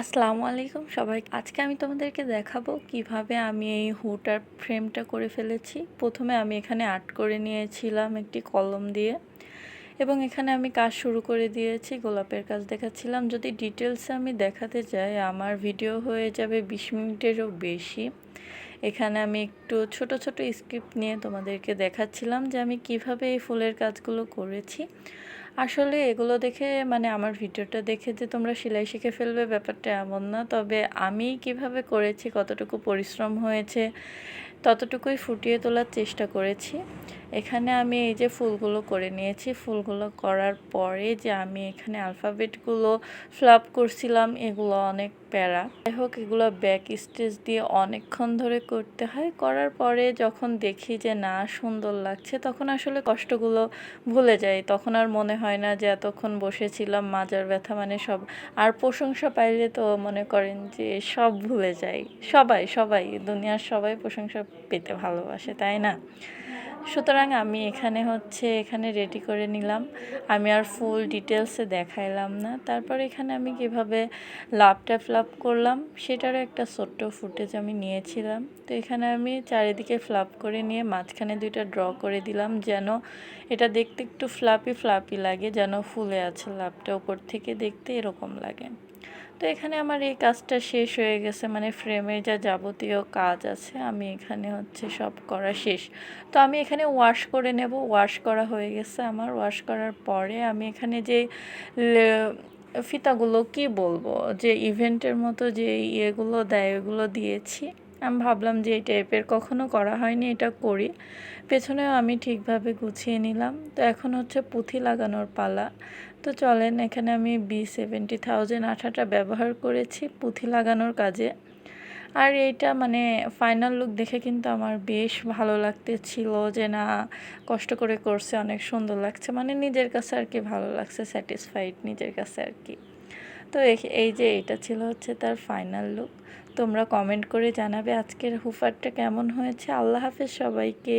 আসসালামু আলাইকুম সবাই। আজকে আমি তোমাদেরকে দেখাবো কীভাবে আমি এই হুটার ফ্রেমটা করে ফেলেছি। প্রথমে আমি এখানে আর্ট করে নিয়েছিলাম একটি কলম দিয়ে। এবং এখানে আমি কাজ শুরু করে দিয়েছি, গোলাপের কাজ দেখাচ্ছিলাম। যদি ডিটেলসে আমি দেখাতে চাই আমার ভিডিও হয়ে যাবে বিশ মিনিটেরও বেশি। এখানে আমি একটু ছোট ছোট স্ক্রিপ্ট নিয়ে তোমাদেরকে দেখাচ্ছিলাম যে আমি কীভাবে এই ফুলের কাজগুলো করেছি। আসলে এগুলো দেখে মানে আমার ভিডিওটা দেখে যে তোমরা সেলাই শিখে ফেলবে, ব্যাপারটা এমন না। তবে আমি কীভাবে করেছি, কতটুকু পরিশ্রম হয়েছে, ততটুকুই ফুটিয়ে তোলার চেষ্টা করেছি। এখানে আমি এই যে ফুলগুলো করে নিয়েছি, ফুলগুলো করার পরে যে আমি এখানে আলফাবেটগুলো ফ্লাপ করছিলাম, এগুলো অনেক প্যারা। যাই হোক, এগুলো ব্যাক স্টেজ দিয়ে অনেকক্ষণ ধরে করতে হয়। করার পরে যখন দেখি যে না, সুন্দর লাগছে, তখন আসলে কষ্টগুলো ভুলে যাই। তখন আর মনে হয় না যে এতক্ষণ বসেছিলাম, মাজার ব্যথা মানে সব। আর প্রশংসা পাইলে তো মনে করেন যে সব ভুলে যাই। সবাই সবাই, দুনিয়ার সবাই প্রশংসা পেতে ভালোবাসে, তাই না? সুতরাং আমি এখানে হচ্ছে এখানে রেডি করে নিলাম। আমি আর ফুল ডিটেলসে দেখাইলাম না। তারপর এখানে আমি কীভাবে লাভটা ফ্লাপ করলাম, সেটারও একটা ছোট্ট ফুটেজ আমি নিয়েছিলাম। তো এখানে আমি চারিদিকে ফ্লাপ করে নিয়ে মাঝখানে দুইটা ড্র করে দিলাম, যেন এটা দেখতে একটু ফ্লাপি ফ্লাপি লাগে, যেন ফুলে আছে লাভটা ওপর থেকে দেখতে এরকম লাগে। তো এখানে আমার এই কাজটা শেষ হয়ে গেছে মানে ফ্রেমের যা যাবতীয় কাজ আছে, আমি এখানে হচ্ছে সব করা শেষ। তো আমি এখানে ওয়াশ করে নেব ওয়াশ করা হয়ে গেছে আমার। ওয়াশ করার পরে আমি এখানে যে ফিতাগুলো কি বলব, যে ইভেন্টের মতো যে ইয়েগুলো দেয়, ওগুলো দিয়েছি। আমি ভাবলাম যে এই টাইপের কখনো করা হয়নি, এটা করি। পেছনেও আমি ঠিকভাবে গুছিয়ে নিলাম। তো এখন হচ্ছে পুঁথি লাগানোর পালা। তো চলেন, এখানে আমি বি সেভেন্টি থাউজেন্ড আঠাটা ব্যবহার করেছি পুঁথি লাগানোর কাজে। আর এইটা মানে ফাইনাল লুক দেখে কিন্তু আমার বেশ ভালো লাগতেছিল যে না, কষ্ট করে করছে, অনেক সুন্দর লাগছে। মানে নিজের কাছে আর কি ভালো লাগছে স্যাটিসফাইড নিজের কাছে আর কি। তো এই যে এটা ছিল হচ্ছে তার ফাইনাল লুক তোমরা কমেন্ট করে জানাবে আজকের হুফারটা কেমন হয়েছে। আল্লাহ হাফেজ সবাইকে।